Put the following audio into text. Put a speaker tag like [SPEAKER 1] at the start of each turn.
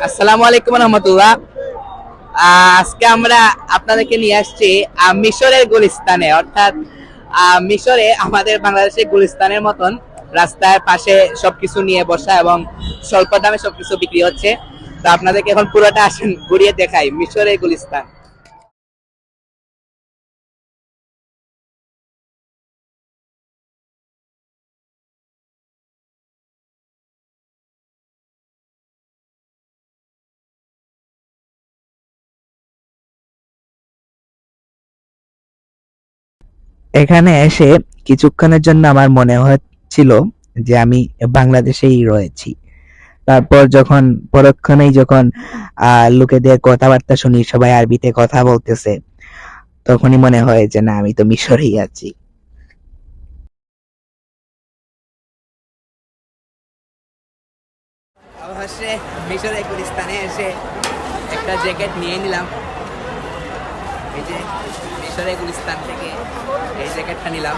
[SPEAKER 1] আসসালামু আলাইকুম রহমতুল্লাহ। আজকে আমরা আপনাদেরকে নিয়ে আসছি মিশরের গুলিস্তানে। অর্থাৎ মিশরে আমাদের বাংলাদেশের গুলিস্তানের মতন রাস্তার পাশে সবকিছু নিয়ে বসা এবং স্বল্প দামে সবকিছু বিক্রি হচ্ছে। তো আপনাদেরকে এখন পুরোটা আসেন, ঘুরিয়ে দেখাই মিশরের গুলিস্তান। এখানে এসে কিছুক্ষণের জন্য আমার মনে হচ্ছিল যে আমি বাংলাদেশেই রয়েছি। তারপর যখন পরক্ষণেই যখন লোকেদের কথাবার্তা শুনি, সবাই আরবিতে কথা বলতেছে, তখনই মনে হয় যে না, আমি তো মিশরেই আছি। একটা জ্যাকেট নিয়ে নিলাম। এই যে মিশরের গুলিস্তান থেকে এই জ্যাকেটটা নিলাম।